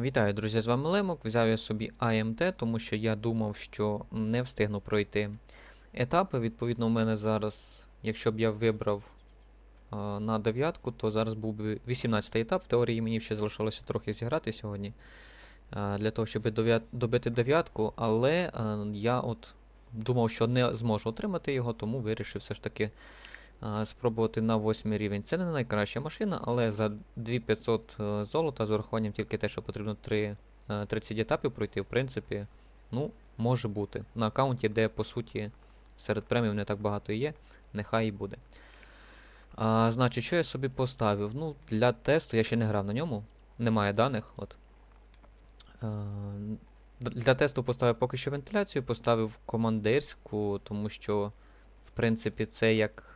Вітаю, друзі, з вами Лемок. Взяв я собі АМТ, тому що я думав, що не встигну пройти етапи. Відповідно, у мене зараз, якщо б я вибрав е, на дев'ятку, то зараз був би 18-й етап. В теорії мені ще залишилося трохи зіграти сьогодні е, для того, щоб добити дев'ятку, але е, я от думав, що не зможу отримати його, тому вирішив все ж таки спробувати на 8 рівень. Це не найкраща машина, але за 2500 е, золота з урахуванням тільки те, що потрібно 3, е, 30 етапів пройти, в принципі, ну, може бути. На аккаунті, де по суті серед премів не так багато є, нехай і буде. А, значить, що я собі поставив? Ну, для тесту я ще не грав на ньому, немає даних. От. Е, Для тесту поставив поки що вентиляцію, поставив командирську, тому що, в принципі, це як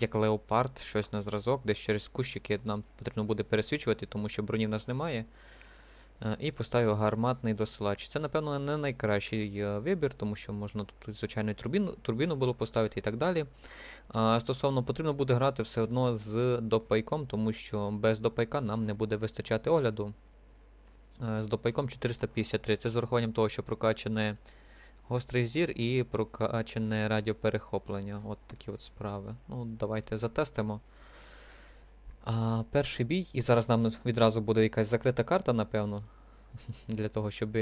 як леопард, щось на зразок, десь через кущики нам потрібно буде пересвічувати, тому що броні в нас немає. Е, І поставив гарматний досилач. Це, напевно, не найкращий е, вибір, тому що можна тут, звичайно, турбіну, турбіну було поставити і так далі. Стосовно потрібно буде грати все одно з допайком, тому що без допайка нам не буде вистачати огляду. Е, З допайком 453. Це з урахуванням того, що прокачане Гострий зір і прокачане радіоперехоплення. От такі от справи. Ну, давайте затестимо. А, перший бій. І зараз нам відразу буде якась закрита карта, напевно. Для того, щоб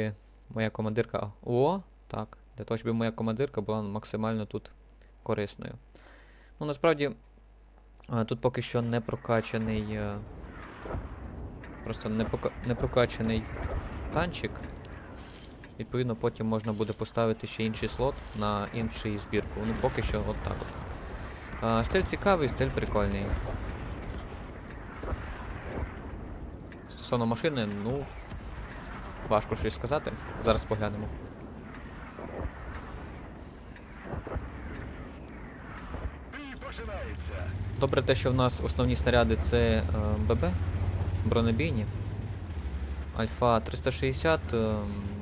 моя командирка. О! Так. Для того, щоб моя командирка була максимально тут корисною. Ну, насправді, тут поки що не прокачаний. е, Просто не, пока... не прокачаний танчик. Відповідно, потім можна буде поставити ще інший слот на інший збірку. Ну, поки що от так от. Стиль цікавий, стиль прикольний. Стосовно машини, ну. Важко щось сказати. Зараз поглянемо. Добре те, що в нас основні снаряди це е, ББ, бронебійні. Альфа 360, е, в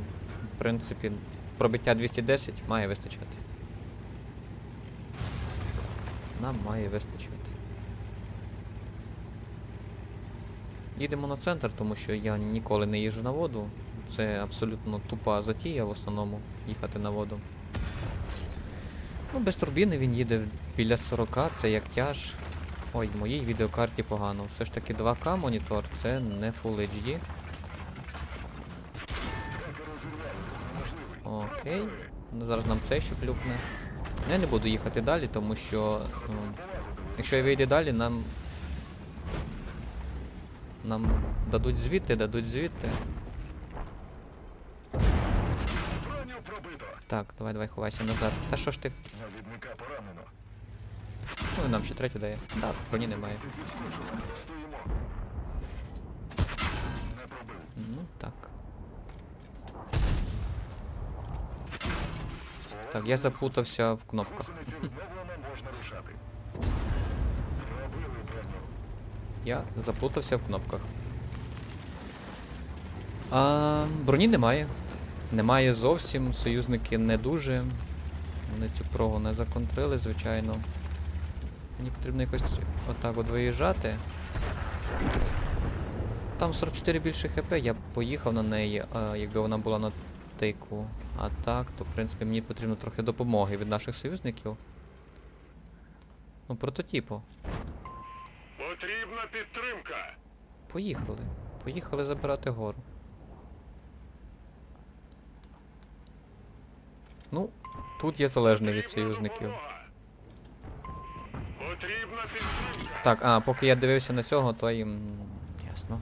принципі, пробиття 210 має вистачати. Нам має вистачати. Їдемо на центр, тому що я ніколи не їжджу на воду. Це абсолютно тупа затія в основному їхати на воду. Ну, без турбіни він їде біля 40, це як тяж. Ой, моїй відеокарті погано. Все ж таки 2К монітор, це не Full HD. Окей. Ну, Зараз нам це ще плюкне. Я не буду їхати далі, тому що. ну, якщо я вийду далі, нам. Нам дадуть звідти, дадуть звідти. Так, давай, давай, ховайся назад. Та що ж ти? Ну і нам ще третю дає. Так, броні немає. Ну так. Так, я запутався в кнопках. Я заплутався в кнопках. А, броні немає. Немає зовсім. Союзники не дуже. Вони цю прогу не законтрили, звичайно. Мені потрібно якось отак от виїжджати. Там 44 більше хп, я поїхав на неї, якби вона була на тику. А так, то в принципі мені потрібно трохи допомоги від наших союзників. Ну, прототипу. Потрібна підтримка. Поїхали. Поїхали забирати гору. Ну, тут я залежний від союзників. Потрібна підтримка. Так, а, поки я дивився на цього, то й. м, Ясно.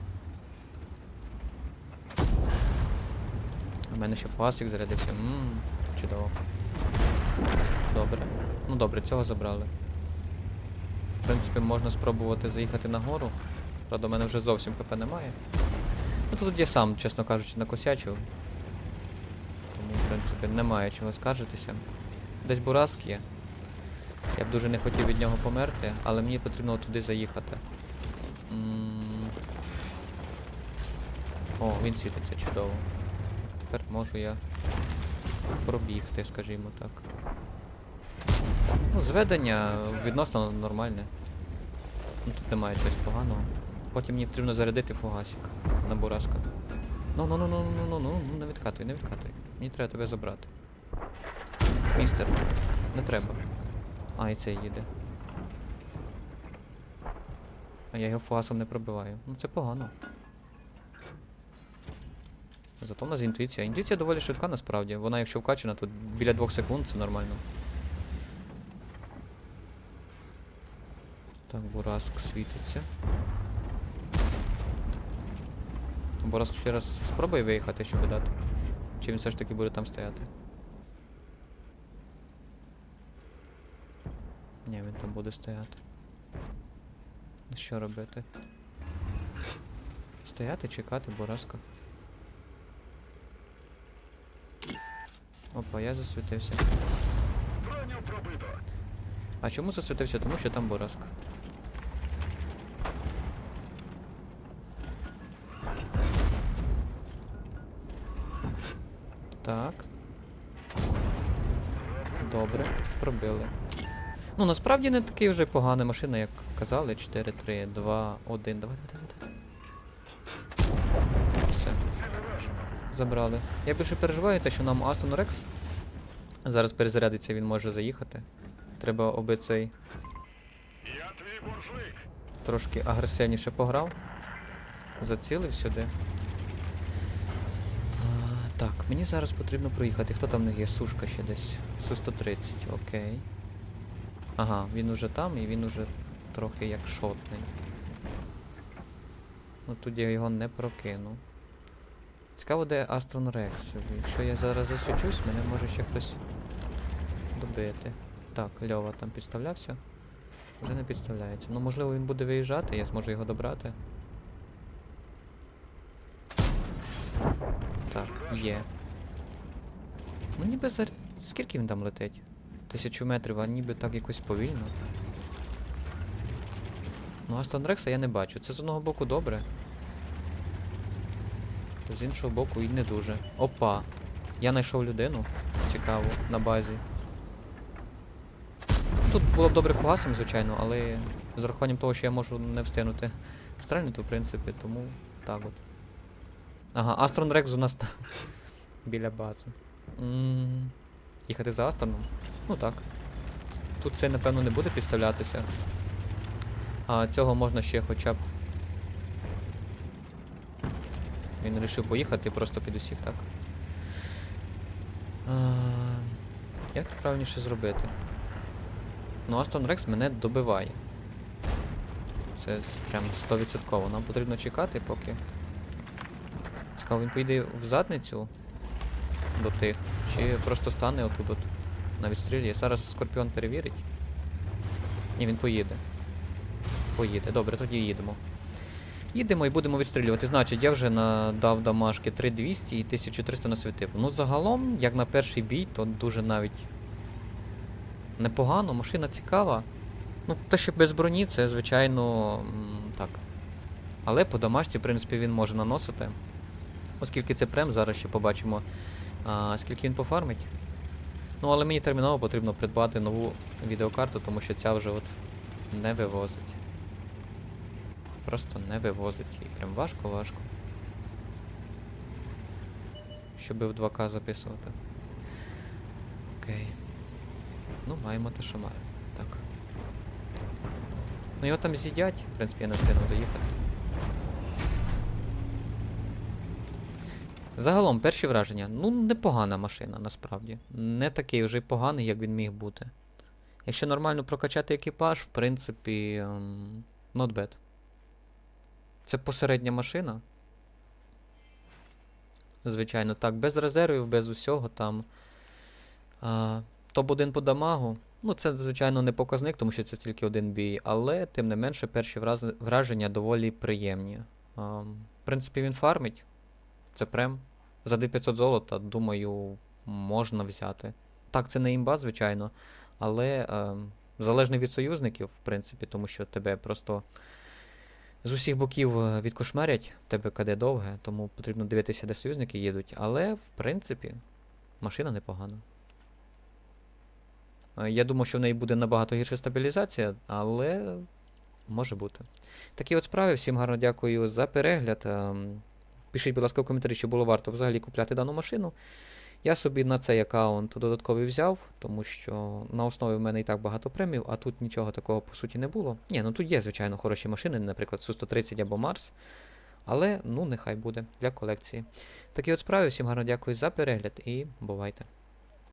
У мене ще фасик зарядився. Ммм, чудово. Добре. Ну добре, цього забрали. В принципі, можна спробувати заїхати на гору. Правда, у мене вже зовсім хп немає. Ну тут я сам, чесно кажучи, накосячив. Тому, в принципі, немає чого скаржитися. Десь Бураск є. Я б дуже не хотів від нього померти, але мені потрібно туди заїхати. М. О, він світиться чудово. Тепер можу я пробігти, скажімо так. Ну, зведення відносно нормальне. Ну, тут немає чогось поганого. Потім мені потрібно зарядити фугасик на бураска. Ну, ну, ну, ну, ну, ну, ну, ну, не відкатуй, не відкатуй. Мені треба тебе забрати. Містер, не треба. А, і цей їде. А я його фугасом не пробиваю. Ну це погано. Зато у нас інтуїція. Інтуїція доволі швидка насправді. Вона, якщо вкачена, то біля двох секунд це нормально. Так, Бураск світиться. Бураск ще раз спробує виїхати, щоб дати. Чи він все ж таки буде там стояти? Ні, він там буде стояти. Що робити? Стояти, чекати, Бураска. Опа, я засвітився. А чому засвітився? Тому що там Бураска. Так. Добре, пробили. Ну, насправді не такий вже погана машина, як казали. 4, 3, 2, 1. Давай, давай, давай, давай. Все. Забрали. Я більше переживаю те, що нам Астон Рекс зараз перезарядиться, він може заїхати. Треба оби цей Я твій буржуйк. трошки агресивніше пограв. Зацілив сюди. А, так, мені зараз потрібно проїхати. Хто там в них є? Сушка ще десь. Су-130, окей. Ага, він уже там і він уже трохи як шотний. Ну тут я його не прокину. Цікаво, де Астрон Рекс. Якщо я зараз засвічусь, мене може ще хтось добити. Так, Льова там підставлявся. Вже не підставляється. Ну, можливо, він буде виїжджати, я зможу його добрати. Так, є. Ну ніби за... Скільки він там летить? Тисячу метрів, а ніби так якось повільно. Ну, Астон Рекса я не бачу. Це з одного боку добре. З іншого боку і не дуже. Опа! Я знайшов людину. Цікаво, на базі. Тут було б добре фугасом, звичайно, але з урахуванням того, що я можу не встигнути стрельнути, в принципі, тому так от. Ага, Астрон Рекс у нас там біля бази. м Їхати за Астроном? Ну так. Тут це, напевно, не буде підставлятися. А цього можна ще хоча б. Він вирішив поїхати просто під усіх, так? А, як тут правильніше зробити? Ну, Астон Рекс мене добиває. Це прям 100%. Нам потрібно чекати, поки. Цікаво, він поїде в задницю до тих, чи просто стане отут от на відстрілі. Зараз Скорпіон перевірить. Ні, він поїде. Поїде. Добре, тоді їдемо. Їдемо і будемо відстрілювати. Значить, я вже надав дамажки 3200 і 1300 насвітив. Ну, загалом, як на перший бій, то дуже навіть непогано, машина цікава. Ну, те, що без броні, це, звичайно, так. Але по дамажці, в принципі, він може наносити. Оскільки це прем, зараз ще побачимо, а, скільки він пофармить. Ну, але мені терміново потрібно придбати нову відеокарту, тому що ця вже от не вивозить. Просто не вивозить. І прям важко-важко. Щоби в 2К записувати. Окей. Ну, маємо те, що маємо. Так. Ну його там з'їдять, в принципі, я не встигну доїхати. Загалом, перші враження. Ну, непогана машина, насправді. Не такий вже поганий, як він міг бути. Якщо нормально прокачати екіпаж, в принципі, ем, not bad. Це посередня машина. Звичайно, так, без резервів, без усього там. А, Топ-1 по дамагу. Ну, це, звичайно, не показник, тому що це тільки один бій, але, тим не менше, перші враження доволі приємні. А, в принципі, він фармить. Це прем. За 500 золота, думаю, можна взяти. Так, це не імба, звичайно, але е, залежно від союзників, в принципі, тому що тебе просто з усіх боків е, відкошмарять, тебе КД довге, тому потрібно дивитися, де союзники їдуть. Але, в принципі, машина непогана. Е, Я думав, що в неї буде набагато гірша стабілізація, але може бути. Такі от справи. Всім гарно дякую за перегляд. Ем, Пишіть, будь ласка, в коментарі, чи було варто взагалі купляти дану машину. Я собі на цей аккаунт додатковий взяв, тому що на основі в мене і так багато премів, а тут нічого такого по суті не було. Ні, ну тут є, звичайно, хороші машини, наприклад, Су-130 або Марс. Але ну нехай буде для колекції. Такі от справи, всім гарно дякую за перегляд і бувайте.